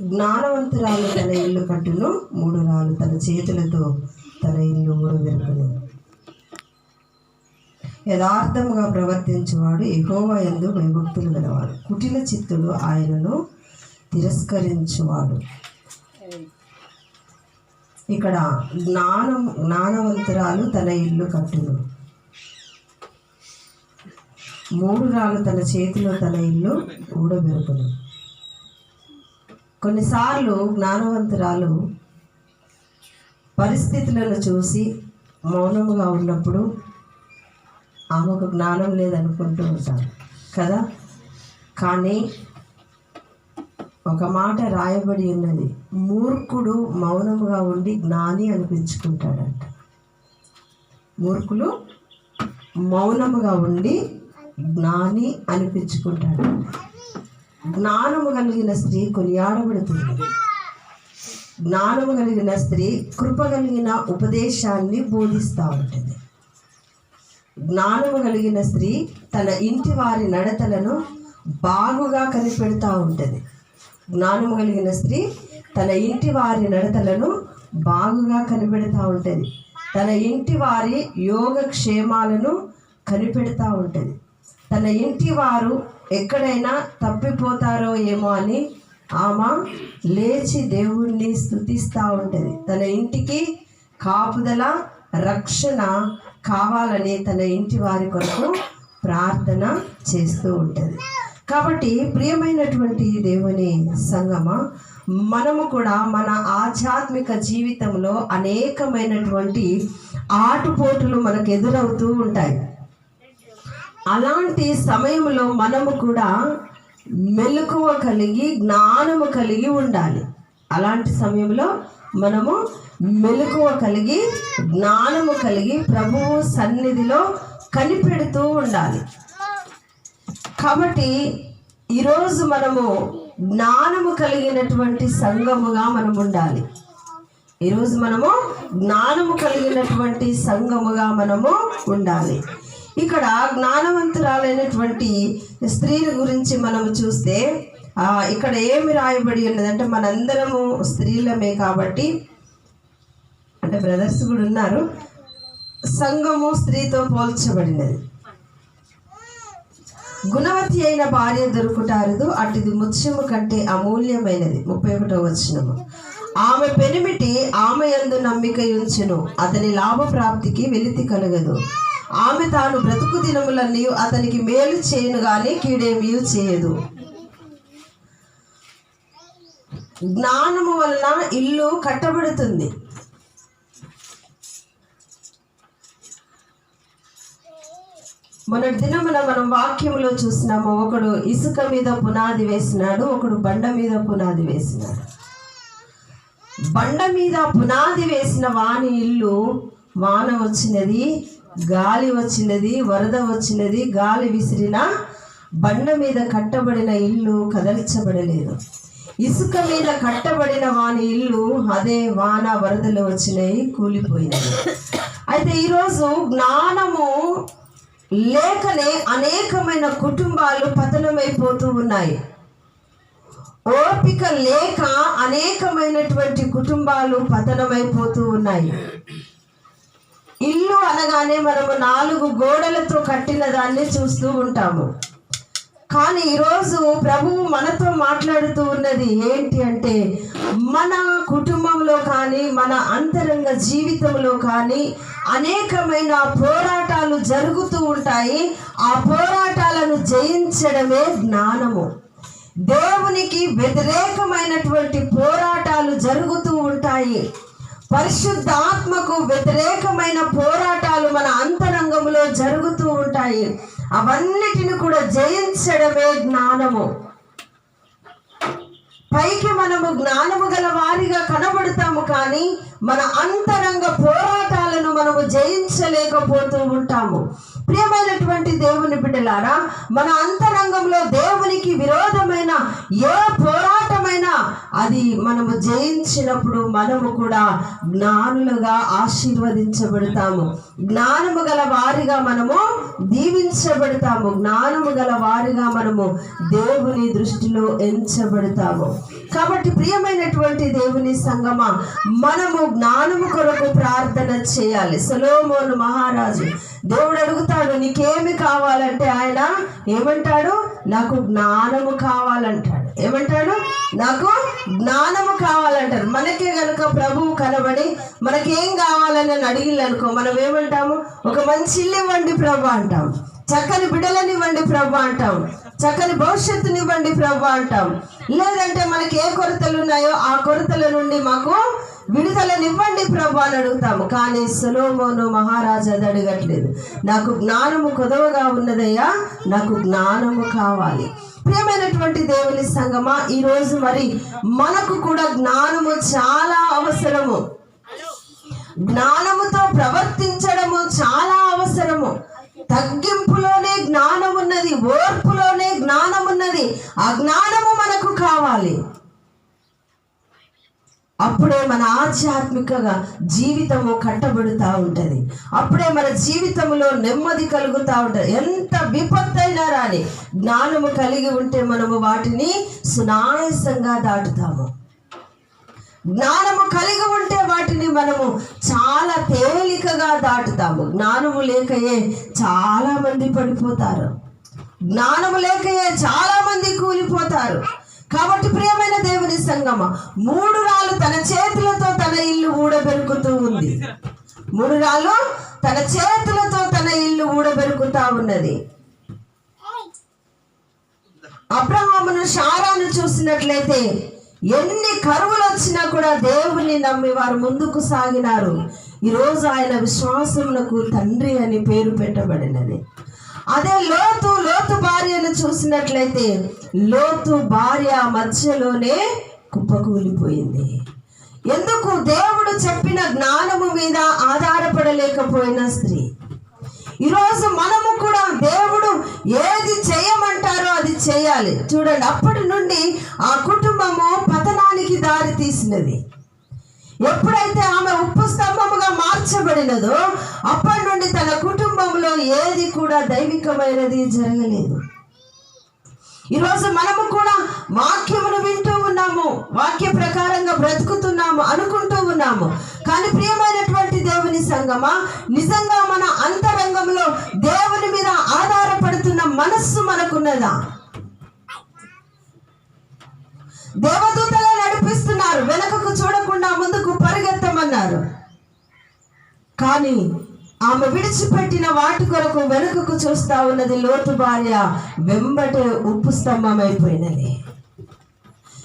జ్ఞానవంతురాలు తన ఇల్లు కట్టును మూడు రాళ్ళు తన చేతులతో తన ఇల్లు ఊరవెరుకును యథార్థముగా ప్రవర్తించేవాడు ఎహోవా ఎందు భయభక్తులు గలవాడు. కుటిల చిత్తుడు ఆయనను తిరస్కరించువాడు. ఇక్కడ జ్ఞానం జ్ఞానవంతురాలు తన ఇల్లు కట్టును. మూడు రాళ్ళు తన చేతిలో తన ఇల్లు ఊడబెరుకును కొన్నిసార్లు జ్ఞానవంతురాలు పరిస్థితులను చూసి మౌనముగా ఉన్నప్పుడు ఆమెకు జ్ఞానం లేదనుకుంటూ ఉంటారు కదా? కానీ ఒక మాట రాయబడి ఉన్నది మూర్ఖుడు మౌనముగా ఉండి జ్ఞాని అనిపించుకుంటాడంట. మూర్ఖులు మౌనముగా ఉండి జ్ఞాని అనిపించుకుంటాడు జ్ఞానము కలిగిన స్త్రీ కొనియాడబడుతుంది. జ్ఞానము కలిగిన స్త్రీ కృప కలిగిన ఉపదేశాన్ని బోధిస్తూ ఉంటుంది. జ్ఞానము కలిగిన స్త్రీ తన ఇంటి వారి నడతలను బాగుగా కనిపెడతా ఉంటుంది. జ్ఞానము కలిగిన స్త్రీ తన ఇంటి వారి నడతలను బాగుగా కనిపెడతా ఉంటుంది. తన ఇంటి వారి యోగక్షేమాలను కనిపెడతా ఉంటుంది. తన ఇంటి వారు ఎక్కడైనా తప్పిపోతారో ఏమో అని ఆమె లేచి దేవుణ్ణి స్థుతిస్తూ ఉంటుంది. తన ఇంటికి కాపుదల రక్షణ కావాలని తన ఇంటి వారి కొరకు ప్రార్థన చేస్తూ ఉంటుంది. కాబట్టి ప్రియమైనటువంటి దేవుని సంగమ మనము కూడా మన ఆధ్యాత్మిక జీవితంలో అనేకమైనటువంటి ఆటుపోటులు మనకు ఎదురవుతూ ఉంటాయి. అలాంటి సమయంలో మనము కూడా మెలకువ కలిగి జ్ఞానము కలిగి ఉండాలి. అలాంటి సమయంలో మనము మెలకువ కలిగి జ్ఞానము కలిగి ప్రభువు సన్నిధిలో కనిపెడుతూ ఉండాలి. కాబట్టి ఈరోజు మనము జ్ఞానము కలిగినటువంటి సంఘముగా మనం ఉండాలి. ఈరోజు మనము జ్ఞానము కలిగినటువంటి సంఘముగా మనము ఉండాలి. ఇక్కడ జ్ఞానవంతురాలైనటువంటి స్త్రీల గురించి మనం చూస్తే ఆ, ఇక్కడ ఏమి రాయబడి ఉన్నదంటే మనందరము స్త్రీలమే కాబట్టి అంటే బ్రదర్స్ కూడా ఉన్నారు. సంఘము స్త్రీతో పోల్చబడినది. గుణవతి అయిన భార్య దొరుకుటారదు అటుది ముత్యము కంటే అమూల్యమైనది. ముప్పై ఒకటో వచ్చినము ఆమె పెనిమిటి ఆమె ఎందు నమ్మిక ఉంచును అతని లాభప్రాప్తికి వెలితి కలగదు. ఆమె తాను బ్రతుకు దినములన్నీ అతనికి మేలు చేయను గాని కీడేమీ చేయదు. జ్ఞానము వలన ఇల్లు కట్టబడుతుంది. మొన్నటి దినమున మనం వాక్యంలో చూసినాము ఒకడు ఇసుక మీద పునాది వేసినాడు ఒకడు బండ మీద పునాది వేసినాడు. బండ మీద పునాది వేసిన వాని ఇల్లు వాన వచ్చినది గాలి వచ్చినది వరద వచ్చినది గాలి విసిరిన బండ మీద కట్టబడిన ఇల్లు కదలించబడలేదు. ఇసుక మీద కట్టబడిన వాని ఇల్లు అదే వాన వరదలు వచ్చినాయి కూలిపోయినాయి. అయితే ఈరోజు జ్ఞానము లేకనే అనేకమైన కుటుంబాలు పతనమైపోతూ ఉన్నాయి. ఓపిక లేక అనేకమైనటువంటి కుటుంబాలు పతనమైపోతూ ఉన్నాయి. ఇల్లు అనగానే మనము నాలుగు గోడలతో కట్టిన దాన్ని చూస్తూ ఉంటాము. కానీ ఈరోజు ప్రభువు మనతో మాట్లాడుతూ ఉన్నది ఏంటి అంటే మన కుటుంబంలో కానీ మన అంతరంగ జీవితంలో కానీ అనేకమైన పోరాటాలు జరుగుతూ ఉంటాయి. ఆ పోరాటాలను జయించడమే జ్ఞానము. దేవునికి వ్యతిరేకమైనటువంటి పోరాటాలు జరుగుతూ ఉంటాయి. పరిశుద్ధాత్మకు వ్యతిరేకమైన పోరాటాలు మన అంతరంగంలో జరుగుతూ ఉంటాయి. అవన్నిటిని కూడా జయించడమే జ్ఞానము. పైకి మనము జ్ఞానము గల వారిగా కనబడతాము కానీ మన అంతరంగ పోరాటాలను మనము జయించలేకపోతూ ఉంటాము. ప్రియమైనటువంటి దేవుని బిడ్డలారా మన అంతరంగంలో దేవునికి విరోధమైన ఏ పోరాటమైనా అది మనము జయించినప్పుడు మనము కూడా జ్ఞానులుగా ఆశీర్వదించబడతాము. జ్ఞానము గల వారిగా మనము దీవించబడతాము. జ్ఞానము గల వారిగా మనము దేవుని దృష్టిలో ఎంచబడతాము. కాబట్టి ప్రియమైనటువంటి దేవుని సంగమ మనము జ్ఞానము కొరకు ప్రార్థన చేయాలి. సొలోమోను మహారాజు దేవుడు అడుగుతాడు నీకేమి కావాలంటే ఆయన ఏమంటాడు? నాకు జ్ఞానము కావాలంటాడు. ఏమంటాడు? నాకు జ్ఞానము కావాలంటారు మనకే కనుక ప్రభువు కనబడి మనకేం కావాలని అని అడిగిల్లనుకో మనం ఏమంటాము? ఒక మంచి ఇల్లు ఇవ్వండి ప్రభు అంటాం. చక్కని బిడ్డలనివ్వండి ప్రభు అంటాం. చక్కని భవిష్యత్తునివ్వండి ప్రభు అంటాం. లేదంటే మనకి ఏ కొరతలు ఉన్నాయో ఆ కొరతల నుండి మాకు విడుదలనివ్వండి ప్రభు అని అడుగుతాము. కానీ సులోమోను మహారాజు అది అడగట్లేదు. నాకు జ్ఞానము కొదవగా ఉన్నదయ్యా నాకు జ్ఞానము కావాలి. ప్రియమైనటువంటి దేవుని సంగమా ఈ రోజు మరి మనకు కూడా జ్ఞానము చాలా అవసరము. జ్ఞానముతో ప్రవర్తించడము చాలా అవసరము. తగ్గింపులోనే జ్ఞానం ఉన్నది ఓర్పులోనే జ్ఞానం ఉన్నది ఆ జ్ఞానము మనకు కావాలి అప్పుడే మన ఆధ్యాత్మికగా జీవితము కట్టబడుతూ ఉంటుంది. అప్పుడే మన జీవితంలో నెమ్మది కలుగుతూ ఉంటుంది. ఎంత విపత్తైనా రాని జ్ఞానము కలిగి ఉంటే మనము వాటిని సునాయసంగా దాటుతాము. జ్ఞానము కలిగి ఉంటే వాటిని మనము చాలా తేలికగా దాటుతాము. జ్ఞానము లేకయే చాలా మంది పడిపోతారు. జ్ఞానము లేకయే చాలా మంది కూలిపోతారు. కాబట్టి ప్రియమైన దేవుని సంగమ మూడు రాళ్ళు తన చేతులతో తన ఇల్లు ఊడబెరుకుతూ ఉంది. మూడు రాళ్ళు తన చేతులతో తన ఇల్లు ఊడబెరుకుతా ఉన్నది. అబ్రహామును షారాను చూసినట్లయితే ఎన్ని కరువులు వచ్చినా కూడా దేవుని నమ్మి వారు ముందుకు సాగినారు. ఈరోజు ఆయన విశ్వాసములకు తండ్రి అని పేరు పెట్టబడినది. అదే లోతు లోతు భార్యను చూసినట్లయితే లోతు భార్య మధ్యలోనే కుప్పకూలిపోయింది. ఎందుకు? దేవుడు చెప్పిన జ్ఞానము మీద ఆధారపడలేకపోయిన స్త్రీ. ఈరోజు మనము కూడా దేవుడు ఏది చేయమంటారో అది చేయాలి. చూడండి అప్పటి నుండి ఆ కుటుంబము పతనానికి దారి తీసినది ఎప్పుడైతే ఆమె ఉప్పు స్తంభముగా మా మార్చబడినదో అప్పటి నుండి తన కుటుంబంలో ఏది కూడా దైవికమైనది జరగలేదు. ఈరోజు మనము కూడా వాక్యమును వింటూ ఉన్నాము. వాక్య ప్రకారంగా బ్రతుకుతున్నాము అనుకుంటూ ఉన్నాము. కానీ ప్రియమైనటువంటి దేవుని సంగమా నిజంగా మన అంతరంగంలో దేవుని మీద ఆధారపడుతున్న మనస్సు మనకున్నదా? దేవదూతలే నడిపిస్తున్నారు. వెనకకు చూడకుండా ముందుకు పరిగెత్తమన్నారు. కానీ ఆమె విడిచిపెట్టిన వాటి కొరకు వెనుకకు చూస్తా ఉన్నది లోతు భార్య వెంబటే ఉప్పు స్తంభం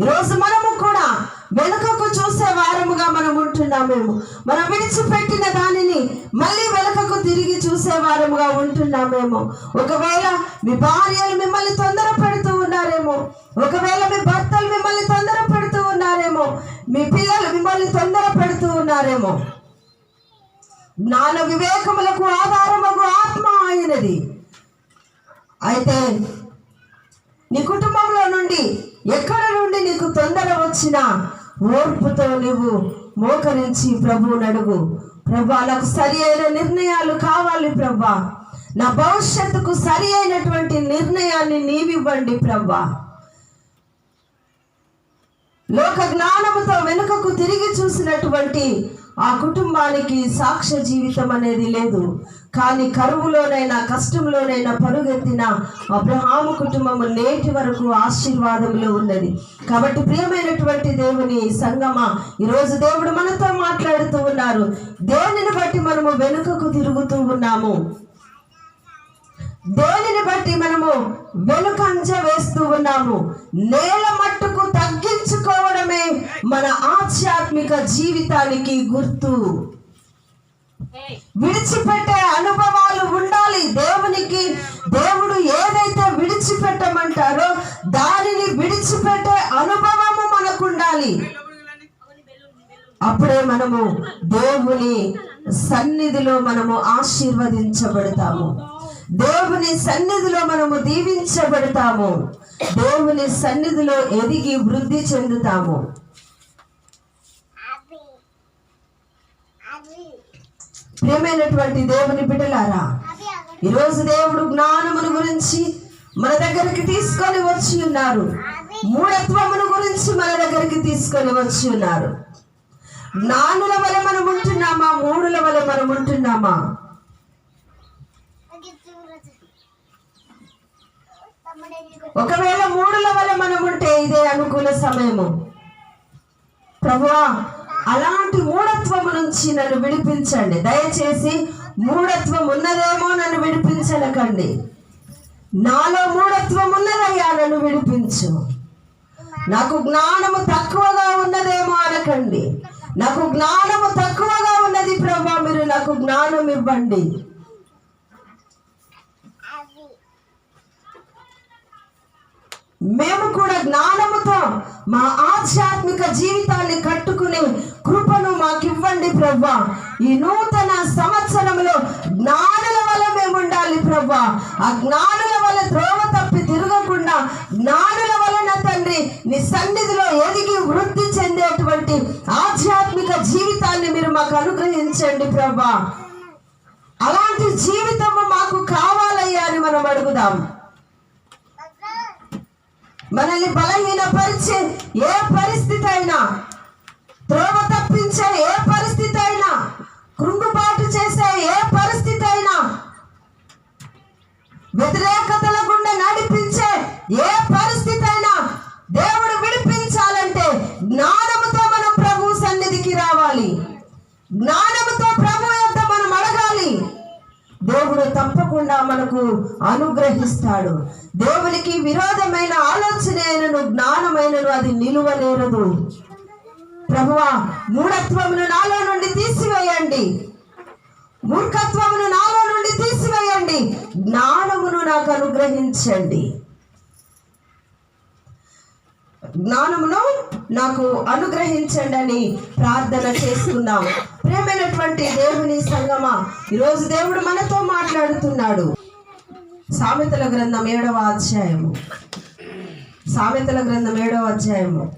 ఈరోజు మనము కూడా వెనుకకు చూసే వారముగా మనం ఉంటున్నామేమో మనం విడిచిపెట్టిన దానిని మళ్ళీ వెనుకకు తిరిగి చూసే వారముగా ఉంటున్నామేమో. ఒకవేళ మీ భార్యలు మిమ్మల్ని తొందర పెడుతూ ఉన్నారేమో ఒకవేళ మీ భర్తలు మిమ్మల్ని తొందర పెడుతూ ఉన్నారేమో మీ పిల్లలు మిమ్మల్ని తొందర పెడుతూ ఉన్నారేమో జ్ఞాన వివేకములకు ఆధారమగు ఆత్మ అయినది అయితే నీ కుటుంబంలో నుండి ఎక్కడ నుండి నీకు తొందర వచ్చినా ఓర్పుతో నువ్వు మోకరించి ప్రభువుని అడుగు. ప్రభా నాకు సరి అయిన నిర్ణయాలు కావాలి ప్రభా. నా భవిష్యత్తుకు సరి అయినటువంటి నిర్ణయాన్ని నీవివ్వండి ప్రభా. లోక జ్ఞానముతో వెనుకకు తిరిగి చూసినటువంటి ఆ కుటుంబానికి సాక్ష్య జీవితం అనేది లేదు. కానీ కరువులోనైనా కష్టంలోనైనా పరుగెత్తిన అబ్రహాము కుటుంబము నేటి వరకు ఆశీర్వాదంలో ఉన్నది. కాబట్టి ప్రియమైనటువంటి దేవుని సంగమ ఈరోజు దేవుడు మనతో మాట్లాడుతూ ఉన్నారు. దేనిని బట్టి మనము వెనుకకు తిరుగుతూ ఉన్నాము. దేనిని బట్టి మనము వెనుకంజ వేస్తూ ఉన్నాము. నేల మట్టుకు తగ్గించుకోవడమే మన ఆధ్యాత్మిక జీవితానికి గుర్తు. విడిచిపెట్టే అనుభవాలు ఉండాలి. దేవునికి దేవుడు ఏదైతే విడిచిపెట్టమంటారో దానిని విడిచిపెట్టే అనుభవము మనకు ఉండాలి అప్పుడే మనము దేవుని సన్నిధిలో మనము ఆశీర్వదించబడతాము. దేవుని సన్నిధిలో మనము దీవించబడతాము. దేవుని సన్నిధిలో ఎదిగి వృద్ధి చెందుతాము. ప్రియమైనటువంటి దేవుని బిడ్డలారా ఈరోజు దేవుడు జ్ఞానమును గురించి మన దగ్గరికి తీసుకొని వచ్చి ఉన్నారు. మూఢత్వమును గురించి మన దగ్గరికి తీసుకొని వచ్చి ఉన్నారు. జ్ఞానుల వలె మనం ఉంటున్నామా మూడుల వలె మనం ఉంటున్నామా ఒకవేళ మూడుల వల్ల మనం ఉంటే ఇదే అనుకూల సమయము. ప్రభువా అలాంటి మూఢత్వము నుంచి నన్ను విడిపించండి. దయచేసి మూఢత్వం ఉన్నదేమో నన్ను విడిపించనకండి. నాలో మూఢత్వం ఉన్నదయ్యా నన్ను విడిపించు. నాకు జ్ఞానము తక్కువగా ఉన్నదేమో అనకండి. నాకు జ్ఞానము తక్కువగా ఉన్నది ప్రభా మీరు నాకు జ్ఞానం ఇవ్వండి మేము కూడా జ్ఞానముతో మా ఆధ్యాత్మిక జీవితాన్ని కట్టుకునే కృపను మాకివ్వండి ప్రభా ఈ నూతన సంవత్సరంలో జ్ఞానుల వల్ల మేము ఉండాలి ప్రభా ఆ జ్ఞానుల వల్ల ద్రోవ తప్పి తిరగకుండా జ్ఞానుల వలన తండ్రి నీ సన్నిధిలో ఎదిగి వృద్ధి చెందేటువంటి ఆధ్యాత్మిక జీవితాన్ని మీరు మాకు అనుగ్రహించండి ప్రభా అలాంటి జీవితము మాకు కావాలయ్యా అని మనం అడుగుదాం. మనల్ని బలహీనపరిచే ఏ పరిస్థితి అయినా త్రోవ తప్పించే ఏ పరిస్థితి అయినా కృంగుబాటు చేసే ఏ పరిస్థితి అయినా వ్యతిరేకతల గుండా నడిపించే ఏ పరిస్థితి అయినా దేవుడు విడిపించాలంటే జ్ఞానముతో మనం ప్రభు సన్నిధికి రావాలి. జ్ఞానం దేవుడు తప్పకుండా మనకు అనుగ్రహిస్తాడు. దేవునికి విరోధమైన ఆలోచన అయినను జ్ఞానమైనను అది నిలువలేరదు ప్రభువా మూఢత్వమును నాలో నుండి తీసివేయండి. మూర్ఖత్వమును నాలో నుండి తీసివేయండి. జ్ఞానమును నాకు అనుగ్రహించండి. జ్ఞానమును నాకు అనుగ్రహించండి అని ప్రార్థన చేసుకుందాం ప్రేమైనటువంటి దేవుని సంగమా ఈరోజు దేవుడు మనతో మాట్లాడుతున్నాడు. సామెతల గ్రంథం ఏడవ అధ్యాయము. సామెతల గ్రంథం ఏడవ అధ్యాయము.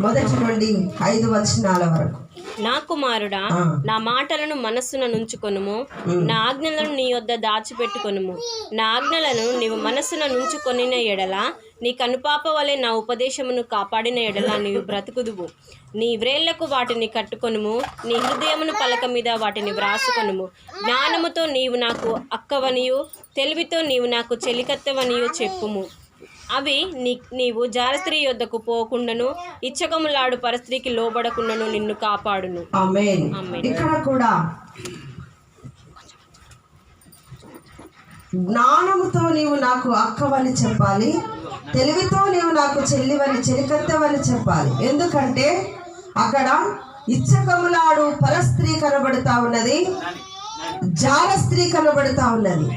మొదటి నుండి ఐదు వచనాల వరకు. నా కుమారుడా. నా మాటలను మనస్సున నుంచుకొనుము. నా ఆజ్ఞలను నీ యొద్ద దాచిపెట్టుకొనుము. నా ఆజ్ఞలను నీవు మనస్సున నుంచుకొనిన ఎడల నీ కనుపాప వలె నా ఉపదేశమును కాపాడిన ఎడల నీవు బ్రతుకుదువు. నీ వ్రేళ్ళకు వాటిని కట్టుకొనుము నీ హృదయమును పలక మీద వాటిని వ్రాసుకొనుము. జ్ఞానముతో నీవు నాకు అక్కవనియు తెలివితో నీవు నాకు చెలికత్తవనియు చెప్పుము. అవి నీ నీవు జారస్త్రీ యొద్దకు పోకుండాను ఇచ్చకములాడు పరస్త్రీకి లోబడకుండాను నిన్ను కాపాడును. ఇక్కడ కూడా జ్ఞానముతో నీవు నాకు అక్కవని చెప్పాలి తెలివితో నీవు నాకు చెల్లివని చెలికత్తవని చెప్పాలి. ఎందుకంటే అక్కడ ఇచ్చకములాడు పరస్త్రీ కనబడుతా ఉన్నది జార స్త్రీ కనబడుతా ఉన్నది.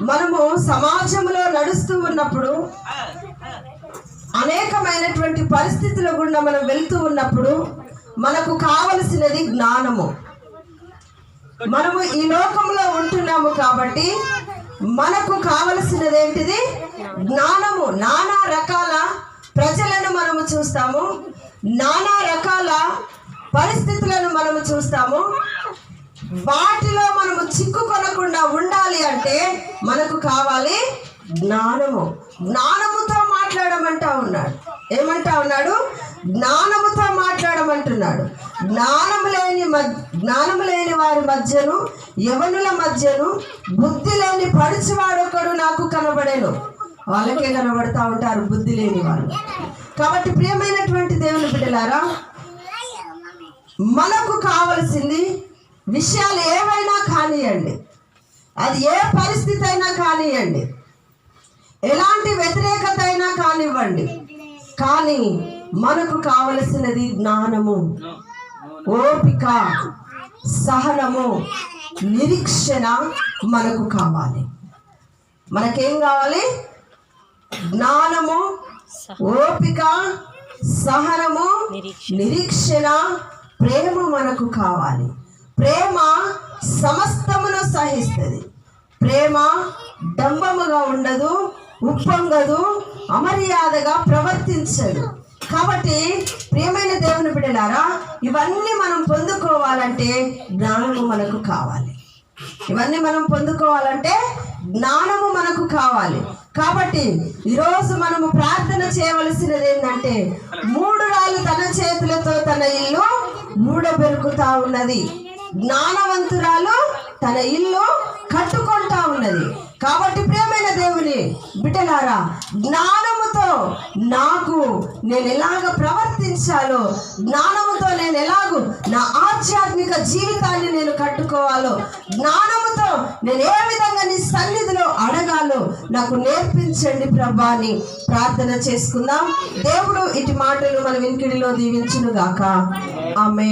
మనము సమాజంలో నడుస్తూ ఉన్నప్పుడు అనేకమైనటువంటి పరిస్థితుల గుండా మనం వెళ్తూ ఉన్నప్పుడు మనకు కావలసినది జ్ఞానము. మనము ఈ లోకంలో ఉంటున్నాము కాబట్టి మనకు కావలసినది ఏంటిది? జ్ఞానము. నానా రకాల ప్రజలను మనము చూస్తాము. నానా రకాల పరిస్థితులను మనము చూస్తాము. వాటిలో మనము అంటే మనకు కావాలి జ్ఞానము. జ్ఞానముతో మాట్లాడమంటా ఉన్నాడు. ఏమంటా ఉన్నాడు? జ్ఞానముతో మాట్లాడమంటున్నాడు. జ్ఞానము లేని మధ్య జ్ఞానము లేని వారి మధ్యను యవనుల మధ్యను బుద్ధి లేని పడిచివాడొకడు నాకు కనబడేను. వాళ్ళకే కనబడతా ఉంటారు బుద్ధి లేని వాళ్ళు. కాబట్టి ప్రియమైనటువంటి దేవుని బిడ్డలారా మనకు కావలసింది విషయాలు ఏవైనా కానివ్వండి అది ఏ పరిస్థితి అయినా కానివ్వండి. ఎలాంటి వ్యతిరేకత అయినా కానివ్వండి. కానీ మనకు కావలసినది జ్ఞానము ఓపిక సహనము నిరీక్షణ మనకు కావాలి. మనకేం కావాలి? జ్ఞానము ఓపిక సహనము నిరీక్షణ. ప్రేమ మనకు కావాలి. ప్రేమ సమస్త సహిస్తుంది ప్రేమ డంబముగా ఉండదు ఉప్పొంగదు అమర్యాదగా ప్రవర్తించదు. కాబట్టి ప్రియమైన దేవుని బిడ్డలారా ఇవన్నీ మనం పొందుకోవాలంటే జ్ఞానము మనకు కావాలి. ఇవన్నీ మనం పొందుకోవాలంటే జ్ఞానము మనకు కావాలి. కాబట్టి ఈరోజు మనము ప్రార్థన చేయవలసినది ఏంటంటే మూడు రాళ్ళు తన చేతులతో తన ఇల్లు మూడబెరుకుతా ఉన్నది. జ్ఞానవంతురాలు తన ఇల్లు కట్టుకుంటా ఉన్నది. కాబట్టి ప్రేమైన దేవుని బిడ్డలారా జ్ఞానముతో నాకు నేను ఎలాగ ప్రవర్తించాలో జ్ఞానముతో నేను ఎలాగూ నా ఆధ్యాత్మిక జీవితాన్ని నేను కట్టుకోవాలో జ్ఞానముతో నేను ఏ విధంగా నీ సన్నిధిలో అడగాలో నాకు నేర్పించండి ప్రభా అని ప్రార్థన చేసుకుందాం. దేవుడు ఇటు మాటలు మన వినికిడిలో దీవించునుగాక. ఆమె